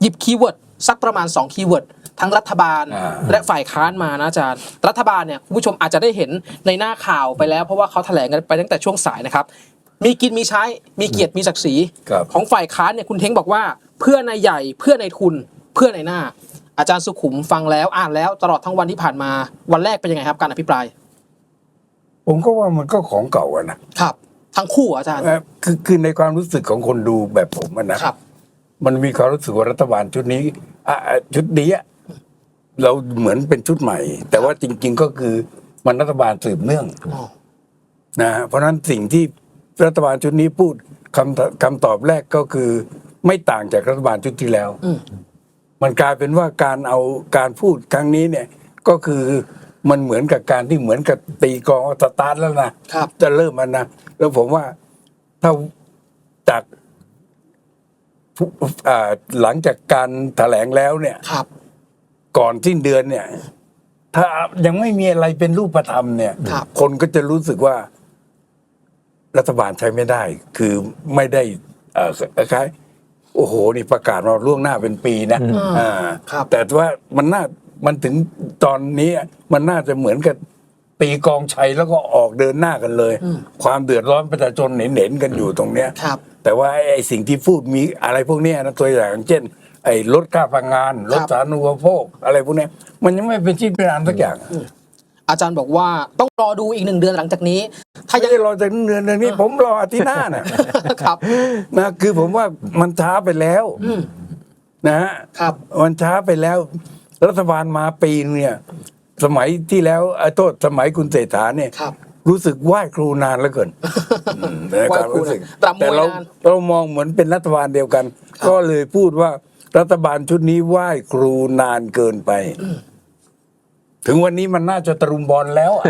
หยิบคีย์เวิร์ดสักประมาณ 2 คีย์เวิร์ดทั้งรัฐบาลอ่าและฝ่ายค้านมานะอาจารย์ รัฐบาลเนี่ยคุณผู้ชมอาจจะได้เห็นในหน้าข่าวไปแล้ว เพราะว่าเขาแถลงกันไปตั้งแต่ช่วงสายนะครับ มีกินมีใช้มีเกียรติมีศักดิ์ศรีครับของฝ่ายค้านเนี่ยคุณเท้งบอกว่า เพื่อนายใหญ่เพื่อนายทุนเพื่อนายหน้า อาจารย์สุขุมฟังแล้วอ่านแล้วตลอดทั้งวันที่ผ่านมาวันแรกเป็นยังไงครับ การอภิปราย ผมก็ว่ามันก็ของเก่าอะนะครับ ทั้งคู่เหรออาจารย์เอ่อคือคือในความรู้สึกของคนดูแบบผมอะนะครับ มันมีความรู้สึกว่ารัฐบาลชุดนี้อะอะชุดนี้อะเราเหมือนเป็นชุดใหม่ แต่ว่าจริง ๆก็คือมันรัฐบาลสืบเนื่องอ๋อนะฮะเพราะฉะนั้นสิ่งที่รัฐบาลชุดนี้พูดคำคำตอบแรกก็คือ ไม่ต่างจากรัฐบาลชุดที่แล้วอืมมันกลายเป็นว่าการเอาการพูดครั้งนี้เนี่ย ก็คือมันเหมือนกับการที่เหมือนกับตีกลองสตาร์ทแล้วนะครับจะเริ่มมันนะแล้วผมว่าถ้าจากผู้ อ่าหลังจากการแถลงแล้วเนี่ย ครับ ก่อนสิ้นเดือนเนี่ย ถ้ายังไม่มีอะไรเป็นรูปธรรมเนี่ยครับคนก็จะรู้สึกว่า รัฐบาลใช้ไม่ได้ คือไม่ได้ เอ่อคล้ายๆโอ้โห นี่ประกาศมาล่วงหน้าเป็นปีนะอืมอ่า ครับ แต่ว่ามันน่ามันถึงตอนนี้มันน่าจะเหมือนกับตีกองชัยแล้วก็ออกเดินหน้ากันเลยอืมความเดือดร้อนประชาชนเห็นๆกันอยู่ตรงเนี้ย ครับ แต่ว่าไอ้ไอ้สิ่งที่พูดมีอะไรพวกเนี้ยนะตัวอย่างเช่น ไอ้ลดค่าพลังงานลดสาธารณูปโภคอะไรพวกเนี้ยมันยังไม่เป็นชิ้นเป็นอันสักอย่างอาจารย์บอกว่าต้องรอดูอีกหนึ่งเดือนหลังจากนี้ ถ้าไม่ยังได้รอจากเดือนเดือนนี้ ผมรออาทิตย์หน้าน่ะครับนะคือผมว่ามันช้าไปแล้วอืมนะฮะครับมันช้าไปแล้ว รัฐบาลมาปีนึงเนี่ย สมัยที่แล้วไอ้โทษสมัยคุณเศรษฐาเนี่ยค รับรู้สึกไหว้ครูนานเหลือเกินอืมในความรู้สึกไหว้ครูนานปรับมวยแต่เรานานเรามองเหมือนเป็นรัฐบาลเดียวกันครับก็เลยพูดว่ารัฐบาลชุดนี้ไหว้ครูนานเกินไป ถึงวันนี้มันน่าจะตะรุมบอลแล้วอะ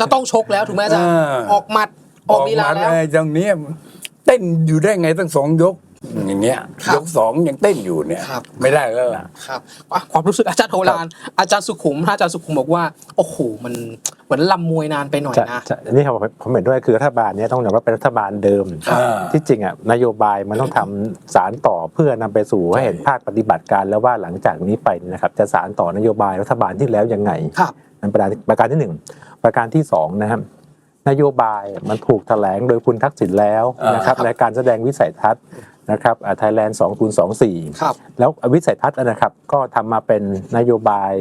จะต้องชกแล้วถูกไหมอาจารย์อ่า ออกหมัดออกลีลามาแล้ว ไอ้ตรงเนี้ยเต้นอยู่ได้ไงตั้งสองยก อย่างเงี้ยครับยกสองยังเต้นอยู่เนี่ย ครับ ไม่ได้แล้วล่ะ ครับอะความรู้สึกอาจารย์โทรานอาจารย์สุขุมถ้าอาจารย์สุขุมบอกว่าโอ้โหมันเหมือนลำมวยนานไปหน่อยจะนะจะนี่ผมผมเห็นด้วยคือรัฐบาลเนี้ต้องยอมรับเป็นรัฐบาลเดิมอ่าที่จริงอะนโยบายมันต้องทำสารต่อเพื่อนำไปสู่ให้เห็นภาคปฏิบัติการแล้วว่าหลังจากนี้ไปนะครับจะสารต่อนโยบายรัฐบาลที่แล้วยังไงครับ นั่นประการประการที่หนึ่งประการที่สองนะครับนโยบายมันถูกแถลงโดยคุณทักษิณแล้วนะครับอ่าในการแสดงวิสัยทัศน์ นะครับไทยแลนด์2024ครับแล้ววิสัยทัศน์นะครับก็ทำมาเป็นนโยบาย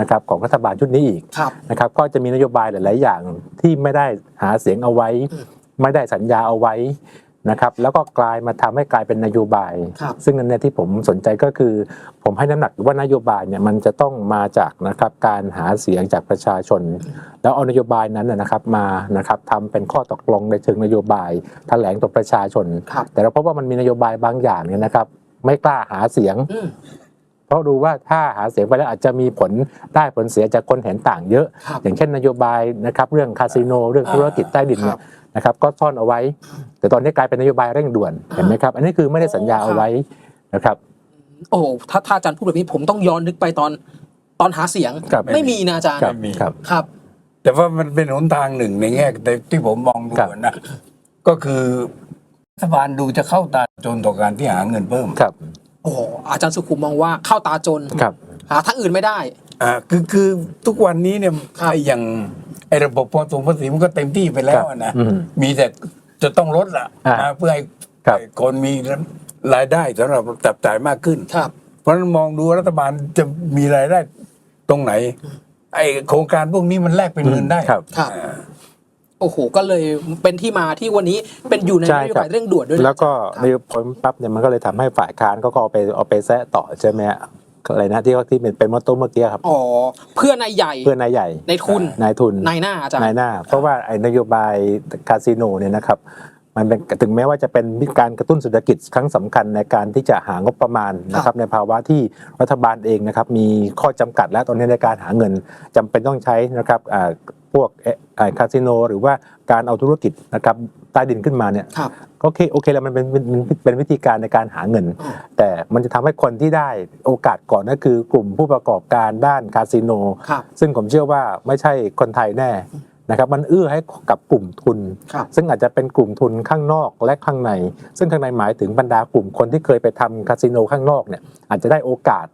นะครับของรัฐบาลชุดนี้อีกครับนะครับก็จะมีนโยบายหลาย ๆ อย่างที่ไม่ได้หาเสียงเอาไว้อืมไม่ได้สัญญาเอาไว้ นะครับแล้วก็กลายมาทำให้กลายเป็นนโยบายครับซึ่งอันเนี้ยที่ผมสนใจก็คือ ผมให้น้ำหนักว่านโยบายเนี่ยมันจะต้องมาจากนะครับการหาเสียงจากประชาชน แล้วเอานโยบายนั้นนะนะครับมานะครับทำเป็นข้อตกลงในเชิงนโยบายแถลงต่อประชาชนครับแต่เราพบว่ามันมีนโยบายบางอย่างเนี่ยนะครับไม่กล้าหาเสียงอืมเพราะดูว่าถ้าหาเสียงไปแล้วอาจจะมีผลได้ผลเสียจากคนเห็นต่างเยอะครับอย่างเช่นนโยบายนะครับเรื่องคาสิโนเรื่องธุรกิจใต้ดินเนี่ย นะครับก็ซ่อนเอาไว้ แต่ตอนนี้กลายเป็นนโยบายเร่งด่วนเห็นไหมครับ อันนี้คือไม่ได้สัญญาเอาไว้นะครับ โอ้โหถ้าถ้าอาจารย์พูดแบบนี้ผมต้องย้อนนึกไปตอนตอนหาเสียงครับ ไม่มีนะอาจารย์ครับไม่มี ครับ ครับ แต่ว่ามันเป็นหนทางหนึ่งในแง่แต่ที่ผมมองดูครับ นะ ก็คือรัฐบาลดูจะเข้าตาจนต่อการที่หาเงินเพิ่มครับโอ้โหอาจารย์สุขุมมองว่าเข้าตาจนครับ หาทางอื่นไม่ได้ อ่าคือคือทุกวันนี้เนี่ยครับไอ้อย่าง ไอ้ระบบภาษีภาษีมันก็เต็มที่ไปแล้วอะนะอืมมีแต่จะต้องลดละอ่านะเพื่อให้ครับคนมีรายได้สำหรับจับจ่ายมากขึ้นครับเพราะฉะนั้นมองดูว่ารัฐบาลจะมีรายได้ตรงไหน ไอ้โครงการพวกนี้มันแลกเป็นเงินได้ครับครับอ่าโอ้โหก็เลยเป็นที่มาที่วันนี้เป็นอยู่ในใช่นโยครับบายเร่งด่วนด้วยนะแล้วก็ครับนโยบายปั๊บเนี่ยมันก็เลยทำให้ฝ่ายค้านก็เอาไปเอาไปแซะต่อใช่ไหมฮะ อะไรนะที่เขาที่เป็นเป็นมอตโต้เมื่อกี้ครับอ๋อเพื่อนายใหญ่เพื่อนนายใหญ่ในทุนนายทุนนายหน้าอาจารย์นายหน้า เพราะว่าไอ้นโยบายคาสิโนเนี่ยนะครับมันเป็นถึงแม้ว่าจะเป็นการกระตุ้นเศรษฐกิจครั้งสำคัญในการที่จะหางบประมาณนะครับในภาวะที่รัฐบาลเองนะครับมีข้อจำกัดและตอนนี้ในการหาเงินจำเป็นต้องใช้นะครับอ่าพวกเอ่ออ่าคาสิโน หรือว่าการเอาธุรกิจนะครับ ใต้ดินขึ้นมาเนี่ยครับ ก็โอเคโอเคแล้วมันเป็นเป็นเป็นเป็นวิธีการในการหาเงินอ๋อแต่มันจะทำให้คนที่ได้โอกาสก่อนก็คือกลุ่มผู้ประกอบการด้านคาสิโน ครับซึ่งผมเชื่อว่าไม่ใช่คนไทยแน่นะครับมันเอื้อให้กับกลุ่มทุน ครับ ซึ่งอาจจะเป็นกลุ่มทุนข้างนอกและข้างใน ซึ่งข้างในหมายถึงบรรดากลุ่มคนที่เคยไปทำคาสิโนข้างนอกเนี่ยอาจจะได้โอกาส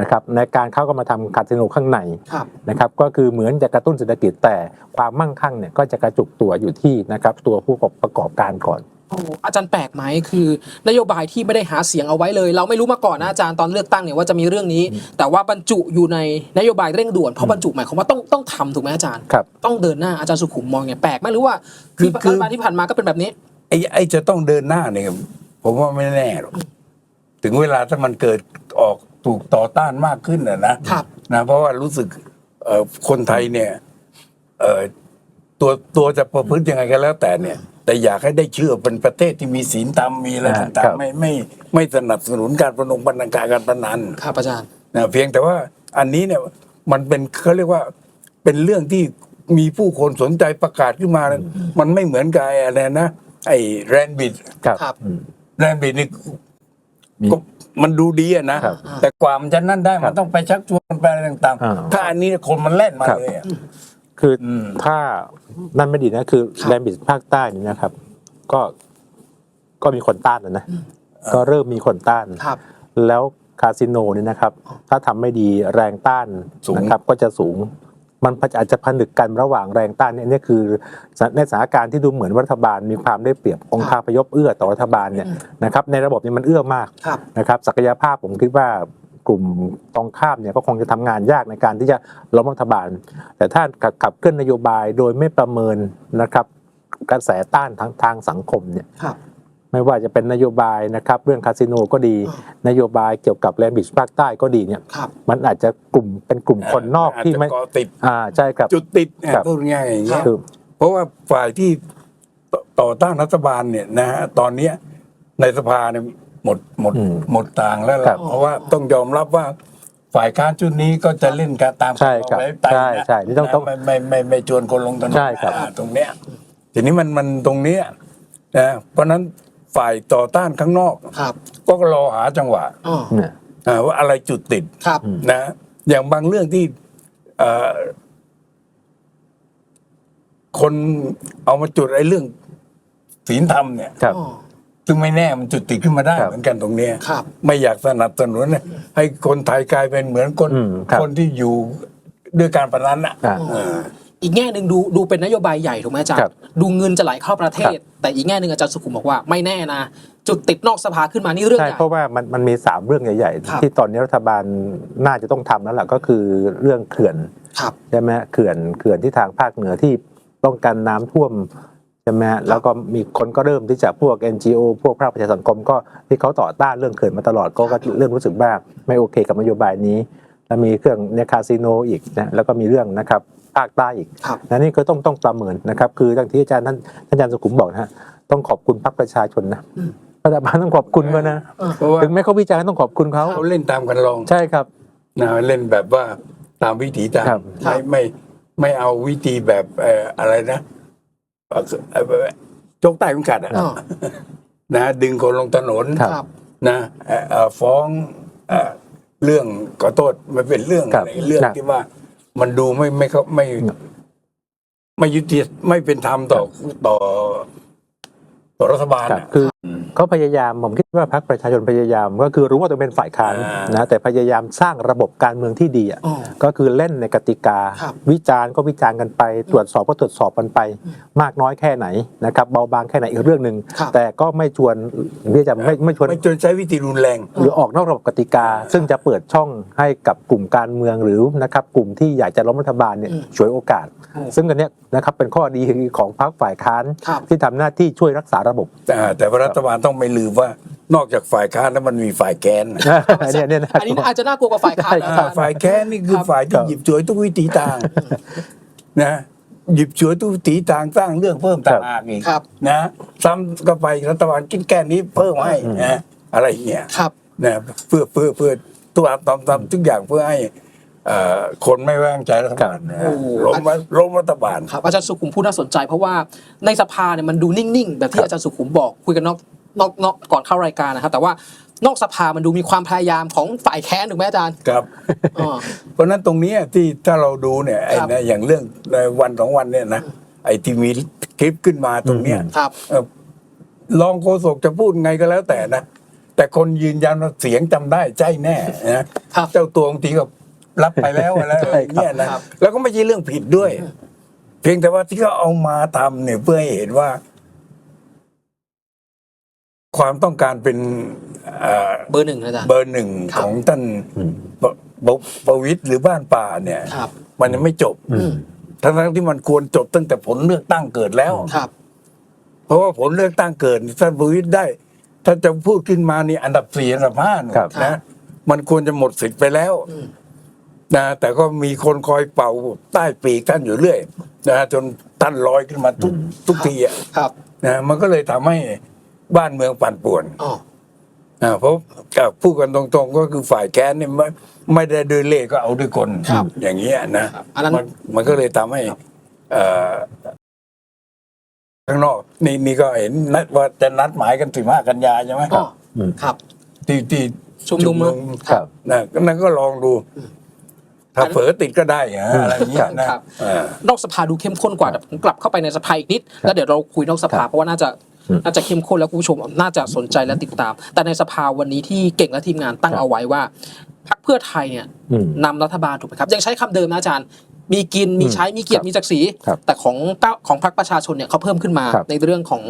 นะครับในการเข้าก็มาทำคาสิโนข้างในครับนะครับก็คือเหมือนจะกระตุ้นเศรษฐกิจแต่ความมั่งคั่งเนี่ยก็จะกระจุกตัวอยู่ที่นะครับตัวผู้ประกอบการก่อนโอ้อาจารย์แปลกไหมคือนโยบายที่ไม่ได้หาเสียงเอาไว้เลย เราไม่รู้มาก่อนนะอาจารย์ตอนเลือกตั้งเนี่ยว่าจะมีเรื่องนี้ แต่ว่าบรรจุอยู่ในนโยบายเร่งด่วนเพราะบรรจุหมายความว่าต้องต้องทำถูกไหมอาจารย์ครับต้องเดินหน้าอาจารย์สุขุมมองไงแปลกไหมหรือว่าคือที่คือรัฐบาลที่ผ่านมาก็เป็นแบบนี้ไอ้ไอ้จะต้องเดินหน้าเนี่ยผมว่าไม่แน่หรอกถึงเวลาถ้ามันเกิดออก ถูกต่อต้านมากขึ้นนะนะครับนะเพราะว่ารู้สึกเอ่อคนไทยเนี่ยเอ่อตัวตัวจะประพฤติยังไงก็แล้วแต่เนี่ย แต่อยากให้ได้ชื่อเป็นประเทศที่มีศีลธรรมมีอะไรอ่าต่าครังบๆไม่ไม่ไม่สนับสนุนการประนงบันการการพนันครับอาจารย์นะเพียงแต่ว่าอันนี้เนี่ยมันเป็นเขาเรียกว่าเป็นเรื่องที่มีผู้คนสนใจประกาศขึ้นมา มันไม่เหมือนกับไอ้อะไรนะไอ้แรนบิดครับครับอืมแรนบิดนี่ มีก็มันดูดีอะนะ ครับแต่กว่ามันจะนั่นได้ครัมับนต้องไปชักชวนไปอะไรต่างอ่า ๆ ถ้าอันนี้คนมันเล่นมาครับเลยอะ คืออม ถ้านั่นไม่ดีนะคือครับแรมบิสภาคใต้นี่นะครับ ก็ก็มีคนต้านนะนะก็เริ่มมีคนต้าน ครับ แล้วคาสิโนนี่นะครับ ถ้าทำไม่ดีแรงต้านสูง นะครับ ก็จะสูง มันอาจจะผนึกกันระหว่างแรงต้านเนี่ยนี่คือในสถานการณ์ที่ดูเหมือนว่ารัฐบาลมีความได้เปรียบองค์คาพยพเอื้อต่อรัฐบาลเนี่ยนะครับในระบบนี้มันเอื้อมากครับนะครับศักยภาพผมคิดว่ากลุ่มตรงข้ามเนี่ยก็คงจะทำงานยากในการที่จะล้มรัฐบาล แต่ถ้าขับเคลื่อนนโยบายโดยไม่ประเมินนะครับกระแสต้านทางทางสังคมเนี่ยครับ ไม่ว่าจะเป็นนโยบายนะครับเรื่องคาสิโนก็ดีอ่นโยบายเกี่ยวกับแลนด์บิชภาคใต้ก็ดีเนี่ยครับมันอาจจะกลุ่มเป็นกลุ่มคนนอกที่าจจะไม่ก่อติดอ่าใช่ครับจุดติดเนี่ยครับพูดง่ายๆอย่างเงี้ยคือเพราะว่าฝ่ายที่ต่อต่อต้านรัฐบาลเนี่ยนะฮะตอนเนี้ยในสภาเนี่ยหมดหมดอืมหมดต่างแล้วครัล่ะบเพราะว่าต้องยอมรับว่าฝ่ายค้านชุดนี้ก็จะเล่นการตามใช่ครับกฎหมายไตยใช่นะใช่นี่ต้องต้องไม่ไม่ไม่ไม่ชวนคนลงถนนใช่ครับอ่าตรงเนี้ยทีนี้มันมันตรงเนี้ยนะเพราะฉะนั้น ฝ่ายต่อต้านข้างนอก ครับก็รอหาจังหวะอ๋อเนี่ย อ่าว่าอะไรจุดติดครับ นะ อย่างบางเรื่องที่เอ่อคนเอามาจุดไอ้เรื่องศีลธรรมเนี่ย ครับ อ๋อ ซึ่งไม่แน่มันจุดติดขึ้นมาได้ครับเหมือนกันตรงเนี้ยครับ ไม่อยากสนับสนุนให้คนไทยกลายเป็นเหมือนคนอืมครับ คนที่อยู่ด้วยการพนันอะอ่า เออ อีกแง่หนึ่งดูดูเป็นนโยบายใหญ่ถูกไหมอาจารครัย์บดูเงินจะไหลเข้าประเทศ แต่อีกแง่หนึ่งอาจารย์สุขุมบอกว่าไม่แน่นะ จุดติดนอกสภาขึ้นมานี่เรื่องใช่ใหญ่เพราะว่ามันมันมีสามเรื่องใหญ่ครับๆที่ตอนนี้รัฐบาลน่าจะต้องทำแล้วล่ะก็คือเรื่องเขื่อนครับใช่ไหมฮะเขื่อนเขื่อนที่ทางภาคเหนือที่ป้องกันน้ำท่วมใช่ไหมฮะแล้วก็มีคนก็เริ่มที่จะพวก NGO พวกภาคประชาสังคมก็ที่เขาต่อต้านเรื่องเขื่อนมาตลอดก็ก็เริ่มรู้สึกว่าไม่โอเคกับนโยบายนี้ แล้วมีเครื่องในคาสิโนอีกนะแล้วก็มีเรื่องนะครับ ภาคใต้อีกครับนะนี่ก็ต้องต้องประเมินนะครับ คือทั้งที่อาจารย์ท่านท่านอาจารย์สุขุมบอกนะฮะต้องขอบคุณพรรคประชาชนนะอืมรัฐบาลต้องขอบคุณเขานะเพราะว่าถึงแม้เขาวิจารณ์ต้องขอบคุณเขาเขาเล่นตามกันลองใช่ครับนะเล่นแบบว่าตามวิถีทางครับไม่ไม่ไม่เอาวิธีแบบเอ่ออะไรนะเอ่อเอ่อโจกใต้เหมือนกันอะอ๋อนะดึงคนลงถนนครับครับนะเอ่อเอ่อฟ้องเอ่อเรื่องขอโทษมันเป็นเรื่องครัอะบไรเรื่องครับที่ว่า มันดูไม่ไม่เขาไม่ ไม่ยุติไม่เป็นธรรมต่อต่อต่อรัฐบาลครับอะ คือ เขาพยายามผมคิดว่าพรรคประชาชนพยายาม ก็คือรู้ว่าตัวเองเป็นฝ่ายค้านอ่านนะแต่พยายามสร้างระบบการเมืองที่ดีอะอ๋อก็คือเล่นในกติกาครับวิจารณ์ก็วิจารณ์กันไป ตรวจสอบก็ตรวจสอบกันไป มากน้อยแค่ไหนนะครับเบาบางแค่ไหนอีกเรื่องหนึ่งครับแต่ก็ไม่ชวนที่จะไม่ไม่ชวนไม่จนใช้วิธีรุนแรง หรือออกนอกระบบกติกา ซึ่งจะเปิดช่องให้กับกลุ่มการเมืองหรือนะครับกลุ่มที่อยากจะล้มรัฐบาลเนี่ยอืมฉวยโอกาสอืมซึ่งอันเนี้ยนะครับเป็นข้อดีของพรรคฝ่ายค้านครับที่ทำหน้าที่ช่วยรักษาระบบแต่แต่ว่ารัฐบาลต้องไม่ลืมว่านอกจากฝ่ายค้านแล้วมันมีฝ่ายแกนนะเนี่ยเนี่ยนะอันนี้อาจจะน่ากลัวกว่าฝ่ายค้านนะอ่าฝ่ายแค้นนี่คือฝ่ายที่ครับหยิบฉวยทุกวิถีทางนะหยิบฉวยทุกวิถีทางสร้างเรื่องเพิ่มต่างหากอีกครับนะซ้ำก็ไปรัฐบาลกินแก้นี้เพิ่มให้นะอะไรอย่างเงี้ยครับนะเพื่อเพื่อเพื่อตัวทำทำทุกอย่างเพื่อให้เอ่อ คนไม่ไว้วางใจรัฐบาลนะโอ้ล้มรัฐล้มรัฐบาล ครับอาจารย์สุขุมพูดน่าสนใจเพราะว่าในสภาเนี่ยมันดูนิ่งๆ แบบที่อาจารย์สุขุมบอกคุยกันนอกนอกนอกก่อนเข้ารายการนะครับแต่ว่านอกสภามันดูมีความพยายามของฝ่ายแค้นถูกไหมอาจารย์ครับอ๋อ เพราะฉะนั้นตรงเนี้ยที่ถ้าเราดูเนี่ยไอ้ครับ นะอย่างเรื่องในวันสองวันเนี่ยนะไอ้ที่มีคลิปขึ้นมาตรงเนี้ยครับ เอ่อรองโฆษกจะพูดไงก็แล้วแต่นะ แต่คนยืนยันว่าเสียงจำได้ใจแน่นะครับ เจ้าตัวบางทีก็ รับไปแล้วอะไรอย่างเงี้ยนะครับ แล้วก็ไม่ใช่เรื่องผิดด้วย เพียงแต่ว่าที่เขาเอามาทำเนี่ยเพื่อให้เห็นว่า ความต้องการเป็นเอ่อเบอร์หนึ่งนะอาจารย์ เบอร์หนึ่งครับของท่านปปประวิตยหรือบ้านป่าเนี่ย ครับ มันยังไม่จบ อืมทั้งๆที่มันควรจบตั้งแต่ผลเลือกตั้งเกิดแล้ว ครับ เพราะว่าผลเลือกตั้งเกิดท่านประวิตยได้ถ้าจะพูดขึ้นมานี่อันดับสี่อันดับห้าครับ นะมันควรจะหมดสิทธิ์ไปแล้ว อืม นะแต่ก็มีคนคอยเป่าใต้ปีกท่านอยู่เรื่อยนะจนท่านลอยขึ้นมาทุกทุกทีอะครับนะมันก็เลยทำให้บ้านเมืองปั่นป่วนอ๋ออ่าเพราะกับพูดกันตรงๆ ก็คือฝ่ายแค้นเนี่ยไม่ไม่ได้ด้วยเล่ห์ก็เอาด้วยกลครับอย่างเงี้ยนะครับอันนั้นมันมันก็เลยทำให้เอ่อข้างนอกนี่นี่ก็เห็นนัดว่าจะนัดหมายกันสิบห้ากันยาใช่ไหมอ๋อครับที่ที่ชุมนุมครับนะก็นั่นก็ลองดู ถ้าเผลอติดก็ได้อะอะไรอย่างเงี้ยนะครับอ่านอกสภาดูเข้มข้นกว่าแต่ผมกลับเข้าไปในสภาอีกนิด แล้วเดี๋ยวเราคุยนอกสภาเพราะว่าน่าจะอืมน่าจะเข้มข้นแล้วคุณผู้ชมน่าจะสนใจและติดตาม แต่ในสภาวันนี้ที่เก่งและทีมงานตั้งครับเอาไว้ว่าพรรคเพื่อไทยเนี่ยอืมนำรัฐบาลถูกไหมครับ ยังใช้คำเดิมนะอาจารย์ มีกินมีใช้มีเกียรติครับมีศักดิ์ศรีครับแต่ของก้าวของพรรคประชาชนเนี่ยเขาเพิ่มขึ้นมา ครับในเรื่องของ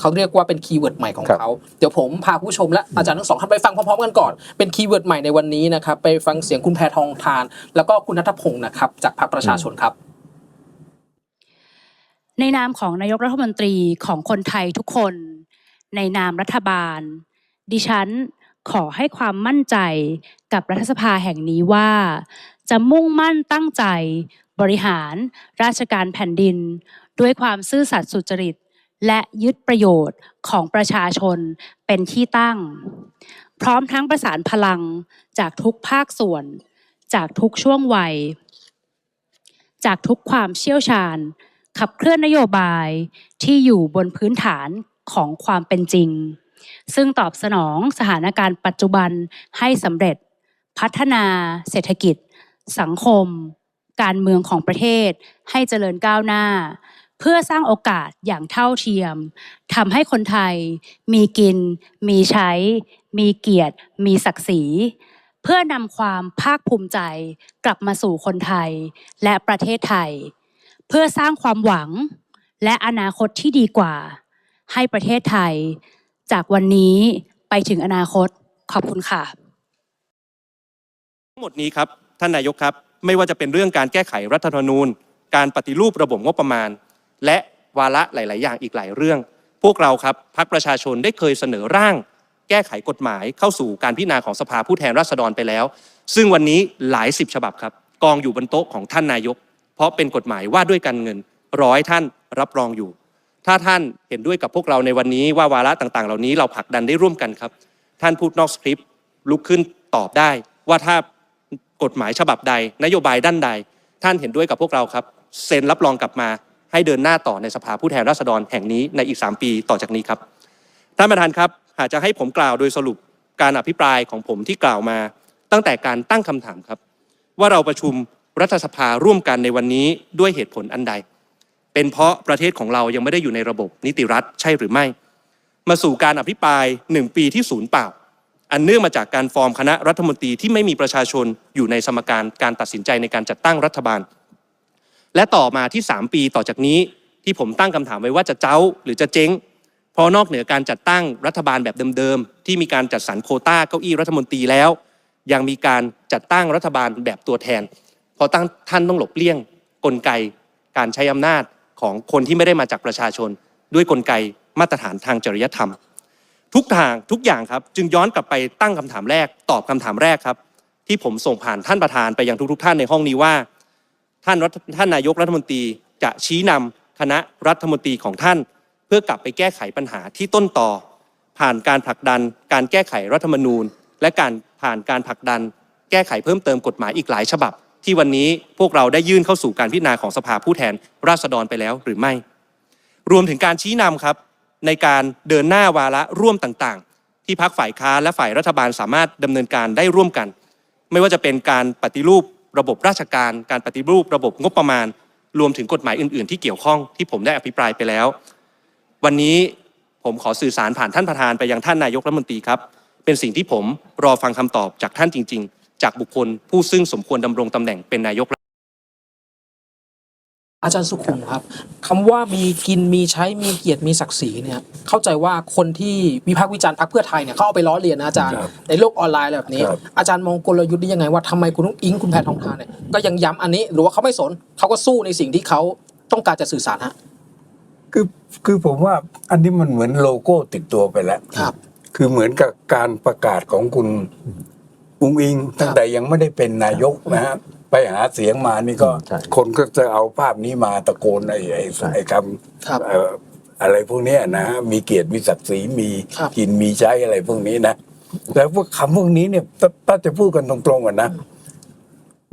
เขาเรียกว่าเป็นคีย์เวิร์ดใหม่ของครับ เขาเดี๋ยวผมพาผู้ชมและอาจารย์ทั้งสองท่านไปฟังพร้อมๆกันก่อนเป็นคีย์เวิร์ดใหม่ในวันนี้นะครับไปฟังเสียงคุณแพทองทาน แล้วก็คุณนัทพงศ์นะครับจากพรรคประชาชนครับ ในนามของนายกรัฐมนตรีของคนไทยทุกคน ในนามรัฐบาล ดิฉันขอให้ความมั่นใจกับรัฐสภาแห่งนี้ว่า จะมุ่งมั่นตั้งใจ บริหาร ราชการแผ่นดิน ด้วยความซื่อสัตย์สุจริต และยึดประโยชน์ของประชาชนเป็นที่ตั้ง พร้อมทั้งประสานพลังจากทุกภาคส่วน จากทุกช่วงวัย จากทุกความเชี่ยวชาญ ขับเคลื่อนนโยบายที่อยู่บนพื้นฐานของความเป็นจริง ซึ่งตอบสนองสถานการณ์ปัจจุบันให้สำเร็จ พัฒนาเศรษฐกิจ สังคม การเมืองของประเทศ ให้เจริญก้าวหน้า เพื่อสร้างโอกาสอย่างเท่าเทียมทำให้คนไทย มีกิน มีใช้ มีเกียรติ มีศักดิ์ศรีเพื่อนำความภาคภูมิใจกลับมาสู่คนไทยและประเทศไทย เพื่อสร้างความหวังและอนาคตที่ดีกว่า ให้ประเทศไทย จากวันนี้ไปถึงอนาคตขอบคุณค่ะ ทั้งหมดนี้ครับ ท่านนายกครับ ไม่ว่าจะเป็นเรื่องการแก้ไขรัฐธรรมนูญ การปฏิรูประบบงบประมาณ และวาระหลาย ๆ อย่างอีกหลายเรื่อง พวกเราครับพรรคประชาชนได้เคยเสนอร่าง แก้ไขกฎหมายเข้าสู่การพิจารณาของสภาผู้แทนราษฎรไปแล้ว ซึ่งวันนี้หลายสิบฉบับครับกองอยู่บนโต๊ะของท่านนายก เพราะเป็นกฎหมายว่าด้วยการเงินร้อให้ท่านรับรองอยู่ ถ้าท่านเห็นด้วยกับพวกเราในวันนี้ว่าวาระต่าง ๆ เหล่านี้เราผลักดันได้ร่วมกันครับ ท่านพูดนอกสคริปต์ลุกขึ้นตอบได้ว่าถ้า กฎหมายฉบับใด นโยบายด้านใด ท่านเห็นด้วยกับพวกเราครับ เซ็นรับรองกลับมาให้เดินหน้าต่อในสภาผู้แทนราษฎรแห่งนี้ในอีก 3 ปีต่อจากนี้ครับท่านประธานครับหากจะให้ผมกล่าวโดยสรุปการอภิปรายของผมที่กล่าวมา ตั้งแต่การตั้งคำถามครับ ว่าเราประชุมรัฐสภาร่วมกันในวันนี้ด้วยเหตุผลอันใด เป็นเพราะประเทศของเรายังไม่ได้อยู่ในระบบนิติรัฐใช่หรือไม่ มาสู่การอภิปรายหนึ่งปีที่ศูนย์เปล่า อันเนื่องมาจากการฟอร์มคณะรัฐมนตรีที่ไม่มีประชาชนอยู่ในสมการการตัดสินใจในการจัดตั้งรัฐบาล และต่อมาที่ 3 ปีต่อจากนี้ที่ผมตั้งคำถามไว้ว่าจะเจ้าหรือจะเจ๊ง เพราะนอกเหนือการจัดตั้งรัฐบาลแบบเดิมๆที่มีการจัดสรรโคต้าเก้าอี้รัฐมนตรีแล้ว ยังมีการจัดตั้งรัฐบาลแบบตัวแทน เพราะตั้งท่านต้องหลบเลี่ยงกลไก การใช้อำนาจของคนที่ไม่ได้มาจากประชาชน ด้วยกลไกมาตรฐานทางจริยธรรม ทุกทางทุกอย่างครับ จึงย้อนกลับไปตั้งคำถามแรก ตอบคำถามแรกครับ ที่ผมส่งผ่านท่านประธานไปยังทุกๆท่านในห้องนี้ว่า ท่านรัฐท่านนายกรัฐมนตรีจะชี้นำคณะรัฐมนตรีของท่าน เพื่อกลับไปแก้ไขปัญหาที่ต้นต่อ ผ่านการผลักดัน การแก้ไขรัฐธรรมนูญ และการผ่านการผลักดัน แก้ไขเพิ่มเติมกฎหมายอีกหลายฉบับ ที่วันนี้พวกเราได้ยื่นเข้าสู่การพิจารณาของสภาผู้แทนราษฎรไปแล้วหรือไม่ รวมถึงการชี้นำครับ ในการเดินหน้าวาระร่วมต่างๆ ที่พักฝ่ายค้าและฝ่ายรัฐบาลสามารถดำเนินการได้ร่วมกัน ไม่ว่าจะเป็นการปฏิรูประบบราชการ การปฏิรูประบบงบประมาณ รวมถึงกฎหมายอื่น ๆ ที่เกี่ยวข้องที่ผมได้อภิปรายไปแล้ว วันนี้ผมขอสื่อสารผ่านท่านประธานไปยังท่านนายกรัฐมนตรีครับ เป็นสิ่งที่ผมรอฟังคำตอบจากท่านจริง ๆ จากบุคคลผู้ซึ่งสมควรดำรงตำแหน่งเป็นนายก อาจารย์สุขุมครับคำว่ามีกินมีใช้มีเกียรติมีศักดิ์ศรีเนี่ยเข้าใจว่าคนที่วิพากษ์วิจารณ์พรรคเพื่อไทยเนี่ยเขาเอาไปล้อเลียนนะอาจารย์ครับในโลกออนไลน์แบบนี้ ครับ อาจารย์มองกลยุทธ์นี้ยังไงว่าทำไมคุณนุ้งอิงคุณแพทองทานเนี่ยก็ยังย้ำอันนี้หรือว่าเขาไม่สนเขาก็สู้ในสิ่งที่เขาต้องการจะสื่อสารฮะ คือคือผมว่าอันนี้มันเหมือนโลโก้ติดตัวไปแล้วครับคือเหมือนกับการประกาศของคุณอุ้งอิงตั้งแต่ยังไม่ได้เป็นนายกนะฮะ ไปหาเสียงมานี่ก็ใช่ คนก็จะเอาภาพนี้มาตะโกนไอ้ไอ้ไอ้คครับำเอ่ออะไรพวกเนี้ยนะฮะมีเกียรติมีศักดิ์ศรีมีครับ กินมีใช้อะไรพวกนี้นะแล้วพวกคำพวกนี้เนี่ยถ้าถ้าจะพูดกันตรงๆกันนะ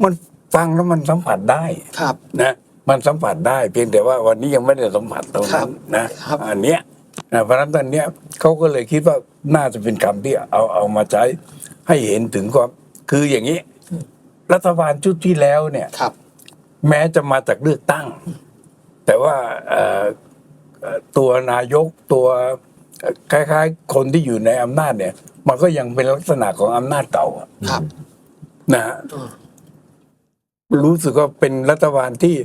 มันฟังแล้วมันสัมผัสได้ ครับ นะมันสัมผัสได้เพียงแต่ว่าวันนี้ยังไม่ได้สัมผัสตรงนั้นนะครับ อันเนี้ยนะเพราะฉะนั้นตอนเนี้ยเขาก็เลยคิดว่าน่าจะเป็นคำที่เอาเอามาใช้ให้เห็นถึงความคืออย่างนี้ รัฐบาลชุดที่แล้วเนี่ยครับ แม้จะมาจากเลือกตั้ง แต่ว่าเอ่อเอ่อตัวนายกตัวเอ่อคล้าย ๆ คนที่อยู่ในอำนาจเนี่ย มันก็ยังเป็นลักษณะของอำนาจเก่าอะครับ นะฮะอืมรู้สึกว่าเป็นรัฐบาลที่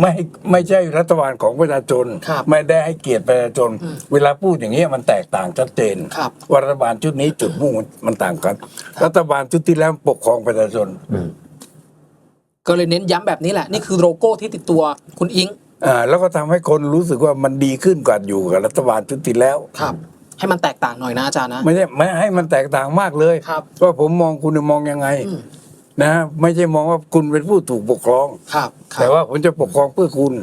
ไม่ให้ไม่ใช่รัฐบาลของประชาชน ครับไม่ได้ให้เกียรติประชาชน อืมเวลาพูดอย่างนี้ยมันแตกต่างชัดเจนครับว่ารัฐบาลชุดนี้จุดมุ่งมันต่างกันรัฐบาลชุดที่แล้วปกครองประชาชนก็เลยเน้นย้ำแบบนี้แหละ นี่คือโลโก้ที่ติดตัวคุณอิงอ่าแล้วก็ทำให้คนรู้สึกว่ามันดีขึ้นกว่าอยู่กับรัฐบาลชุดที่แล้ว ครับ ให้มันแตกต่างหน่อยนะอาจารย์นะ ไม่ใช่ไม่ให้มันแตกต่างมากเลยครับว่าผมมองคุณมองยังไง อืม นะไม่ใช่มองว่าคุณเป็นผู้ถูกปกครอง ครับครับ แต่ว่าผมจะปกครองเพื่อคุณ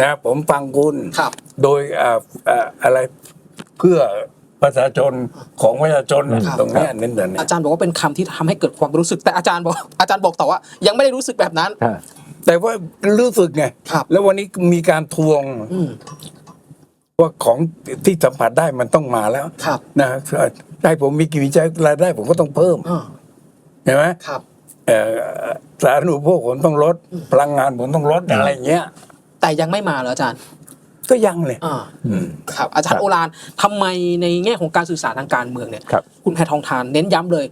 นะผมฟังคุณ ครับ โดยอ่าอ่าอะไรเพื่อประชาชนของประชาชนน่ะครับ ตรงเนี้ยเน้นแต่เนี้อาจารย์บอกว่าเป็นคำที่ทำให้เกิดความรู้สึกแต่อาจารย์บอก อาจารย์บอกต่อว่า ยังไม่ได้รู้สึกแบบนั้น อ่า แต่ว่ารู้สึกไงครับ แล้ววันนี้มีการทวงอืมว่าของที่สัมผัสได้มันต้องมาแล้วครับนะได้ผมมีกี่วิจัยรายได้ผมก็ต้องเพิ่มอ่าเห็นไหม ครับเอ่อ สาธารณูปโภคผมต้องลด พลังงานผมต้องลดอะไรอย่างเงี้ย แต่ยังไม่มาเหรออาจารย์ ก็ยังเลยอ่าอืมครับ อาจารครัย์บโอฬารทำไมในแง่ของการสื่อสารทางการเมืองเนี่ยครับคุณแพทองทานเน้นย้ำเลย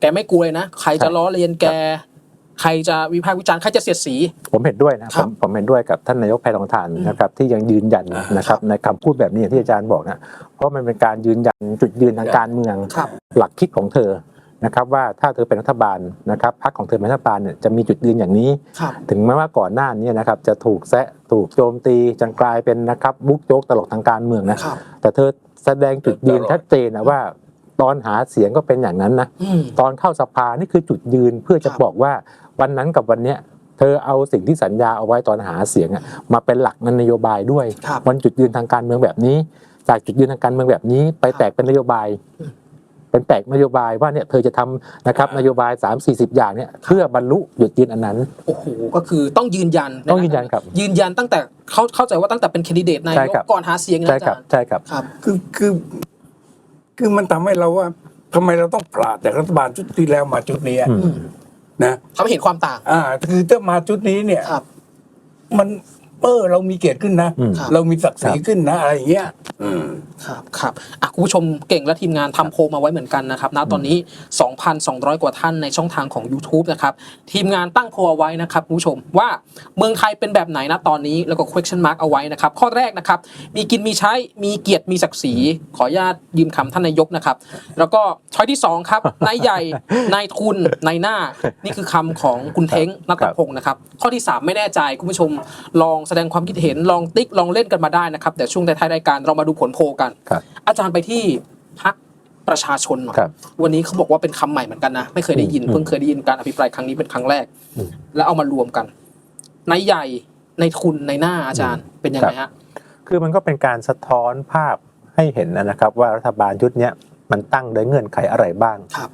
แกไม่กลัวเลยนะ ใครจะล้อเลียนแก ใครจะวิพากษ์วิจารณ์ ใครจะเสียดสี ผมเห็นด้วยนะคผรับมผมเห็นด้วยกับท่านนายกแพทองทานนะครับ ที่ยังยืนยันอ่านะครับ ในคำพูดแบบนี้อย่างที่อาจารย์บอกนะ เพราะมันเป็นการยืนยันจุดยืนทางการเมืองครับหลักคิดของเธอ นะครับว่าถ้าเธอเป็นรัฐบาลนะครับพรรคของเธอเป็นรัฐบาลเนี่ยจะมีจุดยืนอย่างนี้ครับถึงแม้ว่าก่อนหน้านี้นะครับจะถูกแซะถูกโจมตีจนกลายเป็นนะครับบุกโจกตลกทางการเมืองนะครับแต่เธอแสดงจุดยืนชัดเจนนะว่าตอนหาเสียงก็เป็นอย่างนั้นนะอืมตอนเข้าสภานี่คือจุดยืนเพื่อจะครับบอกว่าวันนั้นกับวันเนี้ยเธอเอาสิ่งที่สัญญาเอาไว้ตอนหาเสียงอะมาเป็นหลักในนโยบายด้วยครับวันจุดยืนทางการเมืองแบบนี้ จากจุดยืนทางการเมืองแบบนี้ ไปครับแตกเป็นนโยบายอืม เป็นแตกนโยบายว่าเนี่ยเธอจะทำนะครับนโยบาย 3 4 0 อย่างเนี่ยเพื่อบรรลุจุดยืนอันนั้น โอ้โหก็คือต้องยืนยันต้องยืนยันครับ ยืนยันตั้งแต่เขาเข้าใจว่าตั้งแต่เป็นแคนดิเดตนายใช่กครับก่อนหาเสียงนะใช่อาครัจาบรย์ใช่ครับครับคือคือคือมันทำให้เราว่าทำไมเราต้องปราดจากรัฐบาลชุดที่แล้วมาชุดนี้อะอืมนะทำให้เห็นความต่าง อ่า คือถ้ามาชุดนี้เนี่ยครับมัน เออเรามีเกียรติขึ้นนะ อืม เรามีศักดิ์ศรีครับขึ้นนะอะไรอย่างเงี้ยอืม ครับครับอะคุณผู้ชมเก่งและทีมงานทำโพลมาไว้เหมือนกันนะครับณตอนนี้ 2,200 กว่าท่านในช่องทางของ YouTube นะครับ ทีมงานตั้งโพลเอาไว้นะครับคุณผู้ชมว่าเมืองไทยเป็นแบบไหนนะตอนนี้แล้วก็ question mark เอาไว้นะครับ ข้อแรกนะครับ มีกินมีใช้มีเกียรติมีศักดิ์ศรีขออนุญาตยืมคำท่านนายกนะครับ แล้วก็ช้อยที่ 2 ครับ นายใหญ่นายทุนนายหน้า นี่คือคำของคุณเท้งนัตพงศ์นะครับ ข้อที่ 3 ไม่แน่ใจคุณผู้ชมลองแสดงความคิดเห็นลองติ๊กลองเล่นกันมาได้นะครับเดี๋ยวช่วงท้ายๆรายการเรามาดูผลโพลกัน ครับ อาจารย์ไปที่พักประชาชนหน่อยครับวันนี้เขาบอกว่าเป็นคำใหม่เหมือนกันนะ ไม่เคยได้ยินอืมเพิ่งเคยได้ยินการอภิปรายครั้งนี้เป็นครั้งแรก อืม แล้วเอามารวมกันในใหญ่ในทุนในหน้าอาจารย์เป็นยังไงฮะ คือมันก็เป็นการสะท้อนภาพให้เห็นนะครับ ว่ารัฐบาลชุดเนี้ยมันตั้งโดยเงื่อนไขอะไรบ้างครับ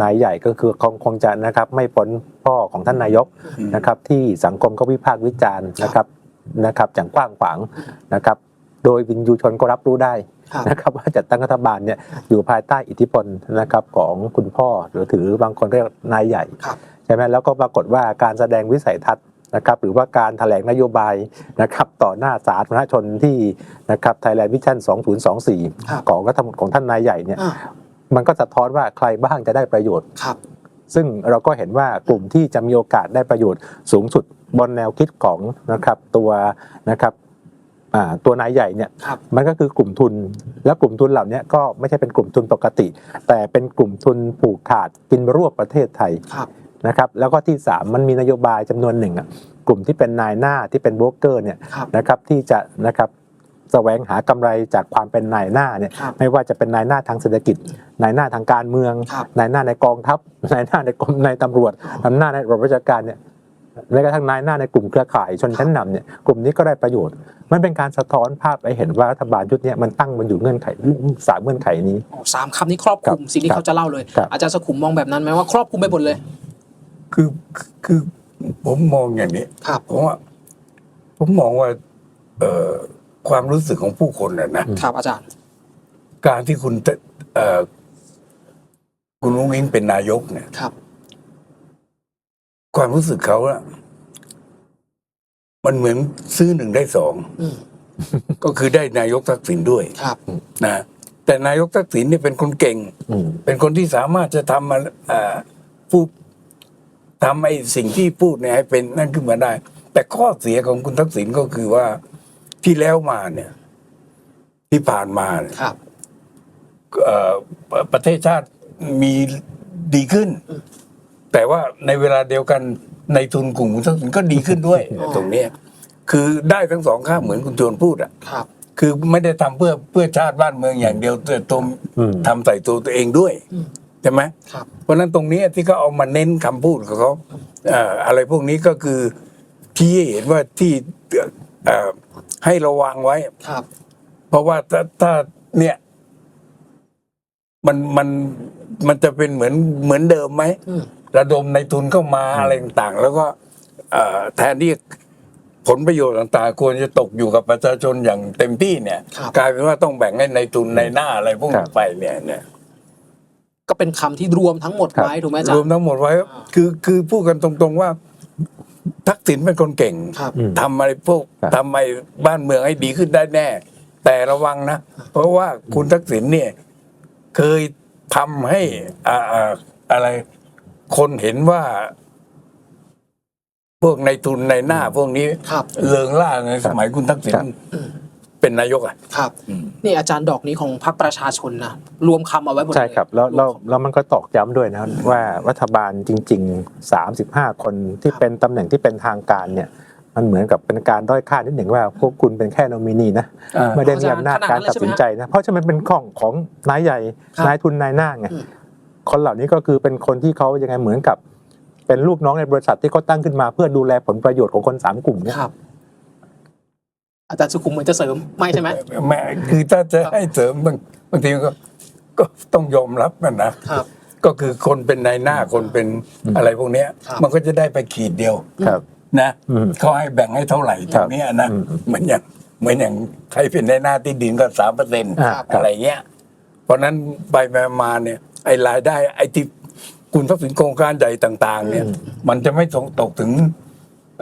นายใหญ่ก็คือคงคงจะนะครับไม่พ้นพ่อของท่านนายกอืมนะครับ ที่สังคมก็วิพากษ์วิจารณ์นะครับ นะครับอย่างกว้างขวางนะครับ โดยวินยูชนก็รับรู้ได้ครับนะครับว่าจัดตั้งรัฐบาลเนี่ยอยู่ภายใต้อิทธิพลนะครับของคุณพ่อหรือถือบางคนเรียกนายใหญ่ครับใช่ไหมแล้วก็ปรากฏว่าการแสดงวิสัยทัศน์นะครับหรือว่าการแถลงนโยบายนะครับต่อหน้าสาธารณชนที่นะครับ Thailand Vision ครับ2024 ของรัฐมนตรีของท่านนายใหญ่เนี่ยอ่ามันก็สะท้อนว่าใครบ้างจะได้ประโยชน์ครับซึ่งเราก็เห็นว่ากลุ่มที่จะมีโอกาสได้ประโยชน์สูงสุด บนแนวคิดของนะครับตัวนะครับอ่าตัวนายใหญ่เนี่ยครับมันก็คือกลุ่มทุน แล้วกลุ่มทุนเหล่านี้ก็ไม่ใช่เป็นกลุ่มทุนปกติ แต่เป็นกลุ่มทุนผูกขาดกินรวบประเทศไทยครับนะครับแล้วก็ที่ 3 มันมีนโยบายจำนวนหนึ่งอะกลุ่มที่เป็นนายหน้าที่เป็นโบรกเกอร์เนี่ยครับนะครับที่จะนะครับแสวงหากำไรจากความเป็นนายหน้าเนี่ยครับไม่ว่าจะเป็นนายหน้าทางเศรษฐกิจ นายหน้าทางการเมืองครับนายหน้าในกองทัพนายหน้าในกรมนายตำรวจนายหน้าในระบบราชการเนี่ย แม้กระทั่งนายหน้าในกลุ่มเครือข่ายชนชั้นนำเนี่ยกลุ่มนี้ก็ได้ประโยชน์ มันเป็นการสะท้อนภาพให้เห็นว่ารัฐบาลชุดเนี้มันตั้งมันอยู่เงื่อนไขสามเงื่อนไขนี้อ๋อสามคำนี้ครอบคลุมครับสิ่งที่ครับเขาจะเล่าเลยครับอาจารย์สุขุมมองแบบนั้นไหมว่าครอบคลุมไปหมดเลย คือคือผมมองอย่างนี้ครับผมว่าผมมองว่า เอ่อความรู้สึกของผู้คนน่ะนะครับ อาจารย์ การที่คุณจะเอ่อคุณลุงอิงเป็นนายกเนี่ยครับ ความรู้สึกเขาอะมันเหมือนซื้อหนึ่งได้สองอืมก็คือได้นายกทักษิณด้วยครับนะแต่นายกทักษิณเนี่ยเป็นคนเก่งอืมเป็นคนที่สามารถจะทำมาเอ่อพูดทำไอ้สิ่งที่พูดเนี่ยให้เป็นนั่นขึ้นมาได้ แต่ข้อเสียของคุณทักษิณก็คือว่าที่แล้วมาเนี่ย ที่ผ่านมาเนี่ยครับเอ่อประเทศชาติมีดีขึ้น แต่ว่าในเวลาเดียวกันในทุนกลุ่มคุณทักษิณก็ดีขึ้นด้วยอ๋อตรงเนี้ยคือได้ทั้งสองข้างเหมือนคุณโจนพูดอะครับ คือไม่ได้ทำเพื่อเพื่อชาติบ้านเมืองอย่างเดียวแต่ตัวอืม ทำใส่ตัวตัวเองด้วยอืม ใช่ไหม ครับ เพราะฉะนั้นตรงนี้ที่เขาเอามาเน้นคำพูดของเขาเอ่ออะไรพวกนี้ก็คือที่ให้เห็นว่าที่เอ่อให้ระวังไว้ ครับ เพราะว่าถ้าถ้าเนี่ย มันมันมันจะเป็นเหมือนเหมือนเดิมไหมอืม ระดมในทุนเข้ามาอะไรต่างๆ แล้วก็เอ่อแทนที่ผลประโยชน์ต่างๆ ควรจะตกอยู่กับประชาชนอย่างเต็มที่เนี่ยครับกลายเป็นว่าต้องแบ่งให้ในทุนในหน้าอะไรพวกครันี้บไปเนี่ยเนี่ยก็เป็นคำที่รวมทั้งหมดไว้ถูกไหมอาจารรวมย์ทั้งหมดไว้อ่าคือคือพูดกันตรงๆว่า ทักษิณเป็นคนเก่งครับอืมทำอะไรพวกครับทำอะไรบ้านเมืองให้ดีขึ้นได้แน่ แต่ระวังนะ เพราะว่าคุณทักษิณเนี่ย เคยทำให้อ่าอ่าอะไร คนเห็นว่า พวกในทุนในหน้าพวกนี้ครับ เลิงล่าในสมัยคุณทักษิณครับ เป็นนายกอะ ครับอืม นี่อาจารย์ดอกนี้ของพรรคประชาชนนะรวมคำเอาไว้หมดเลย ใช่ครับแล้วแล้วแล้วมันก็ตอกย้ำด้วยนะว่ารัฐบาลจริง ๆ 35 คนที่เป็นตำแหน่งที่เป็นทางการเนี่ย มันเหมือนกับเป็นการด้อยค่านิดหนึ่งว่าพวกคุณเป็นแค่โนมินีนะ อ่า ไม่ได้มีอำนาจการตัดสินใจนะ เพราะฉะนั้นเป็นของของนายใหญ่ครับนายทุนนายหน้าไงอืม คนเหล่านี้ก็คือเป็นคนที่เขายังไงเหมือนกับ เป็นลูกน้องในบริษัทที่เขาตั้งขึ้นมา เพื่อดูแลผลประโยชน์ของคนสามกลุ่มเนี่ยครับอาจารย์สุขุมเหมือนจะเสริมไม่ใช่ไหมแม่คือถ้าจะให้เสริมบางบางทีก็ก็ต้องยอมรับมันนะครับ ก็คือคนเป็นนายหน้าคนเป็นอะไรพวกเนี้ยครับมันก็จะได้ไปขีดเดียวครับนะอืมเขาให้แบ่งให้เท่าไหร่ตรงเนี้ยนะอืมเหมือนอย่างเหมือนอย่างใครเป็นนายหน้าที่ดินก็สามเปอร์เซ็นต์อ่าครับอะไรเงี้ย เพราะฉะนั้นไปมาเนี่ยไอ้รายได้ไอ้ที่คุณทรัพย์สินโครงการใหญ่ต่าง ๆ เนี่ย มันจะไม่ส่งตกถึง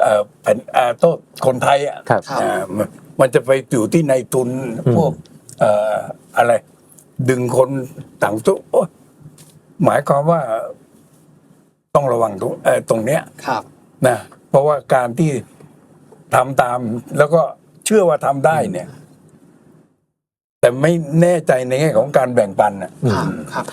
เอ่อแผ่นอ่าโทษคนไทยอะครับครับอ่ามันมันจะไปอยู่ที่ในทุนอืมพวกเอ่ออะไร ดึงคนต่างทุกโอ๊ยหมายความว่าต้องระวังตรงเอ่อตรงเนี้ยครับนะเพราะว่าการที่ทำตาม แล้วก็เชื่อว่าทำได้เนี่ย แต่ไม่แน่ใจในแง่ของการแบ่งปันน่ะครับครับ